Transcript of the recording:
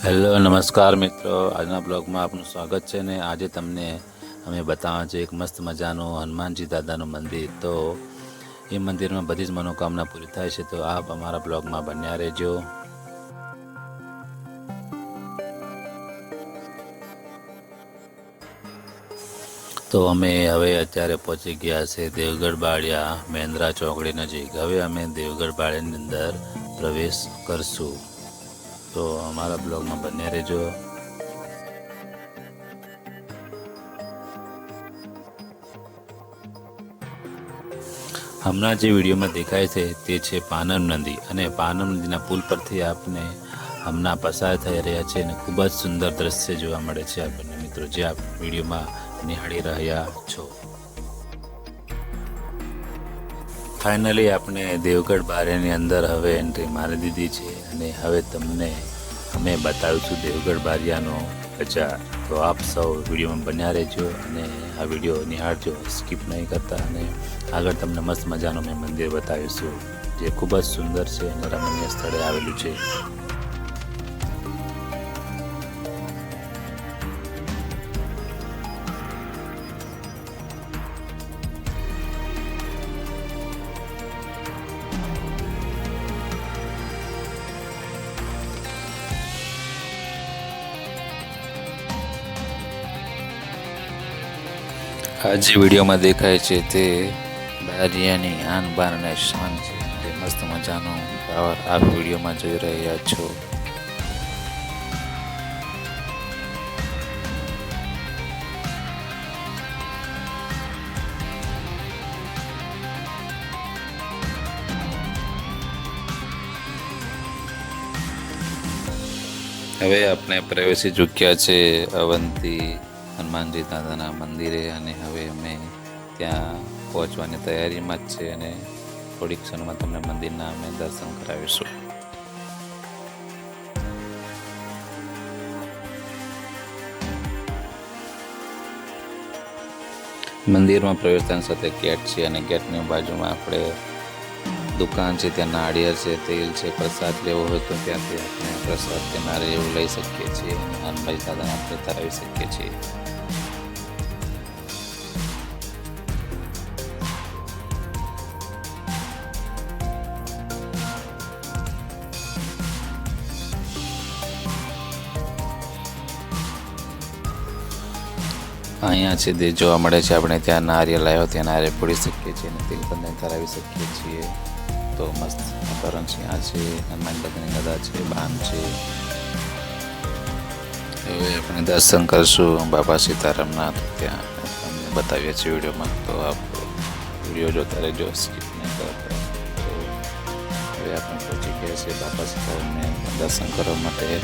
Hello, નમસ્કાર મિત્રો. આજના બ્લોગમાં આપનું સ્વાગત છે ને આજે તમને અમે બતાવવા છે એક મસ્ત મજાનું હનુમાનજી દાદાનું મંદિર. તો એ મંદિરમાં બધી જ મનોકામના પૂરી થાય છે, તો આપ અમારા બ્લોગમાં બન્યા રહેજો. તો અમે હવે અત્યારે પહોંચી ગયા છે દેવગઢ બાળિયા મેન્દ્રા ચોકડી નજીક. હવે અમે દેવગઢ બાળિયાની અંદર પ્રવેશ કરશું. તો અમારા બ્લોગમાં બને રહેજો. હમણાં જે વિડીયોમાં દેખાય છે તે છે પાનમ નદી અને પાનમ નદીના પુલ પરથી આપને હમણાં પસાર થઈ રહ્યા છે અને ખૂબ જ સુંદર દ્રશ્ય જોવા મળે છે આપણને મિત્રો જે આપ વિડીયોમાં નિહાળી રહ્યા છો. ફાઇનલી આપણે દેવગઢ બારિયાની અંદર હવે એન્ટ્રી મારી દીધી છે અને હવે તમને અમે બતાવીશું દેવગઢ બારિયાનો બજાર તો આપ સૌ વિડીયોમાં બન્યા રહેજો અને આ વીડિયો નિહાળજો સ્કીપ નહીં કરતા અને આગળ તમને મસ્ત મજાનું મેં મંદિર બતાવીશું, જે ખૂબ જ સુંદર છે અને રમણીય સ્થળે આવેલું છે. આ જે વિડીયોમાં દેખાય છે તે બારિયાની આન બાન અને શાન છે. તે મસ્ત મજાનો પાવર આ વિડીયોમાં જોઈ રહ્યા છો. હવે આપણે પ્રવેશી ચૂક્યા છે અવંતી હનુમાનજી દાદાના મંદિરે અને હવે અમે ત્યાં પહોંચવાની તૈયારીમાં જ છે અને થોડીક ક્ષણમાં તમને મંદિરના અમે દર્શન કરાવીશું. મંદિરમાં પ્રવેશતાની સાથે ગેટ છે અને ગેટની બાજુમાં આપણે દુકાન છે, ત્યાં નાળિયેર છે, તેલ છે, પ્રસાદ લેવો હોય તો ત્યાંથી આપણે પ્રસાદ કે નારિયેળ એવું લઈ શકીએ છીએ અને દાદાને આપણે ધરાવી શકીએ છીએ. અહીંયા છે તે જોવા મળે છે આપણે ત્યાં નારિયેલ આવ્યો, ત્યાં નારિયેલ પૂરી શકીએ છીએ અને તેલ બંને ધરાવી શકીએ છીએ. તો મસ્ત વાતાવરણ છે, આ છે, હનુમાન દાદાની ગદા છે બાન છે. હવે આપણે દર્શન કરશું બાબા સીતારામના ત્યાં તમને બતાવીએ છીએ વિડીયોમાં. તો આપ વીડિયો જોતા રહેજો સ્કીપ નહીં કરતા. હવે આપણે પહોંચી ગયા છીએ બાબા સીતારામને દર્શન કરવા માટે.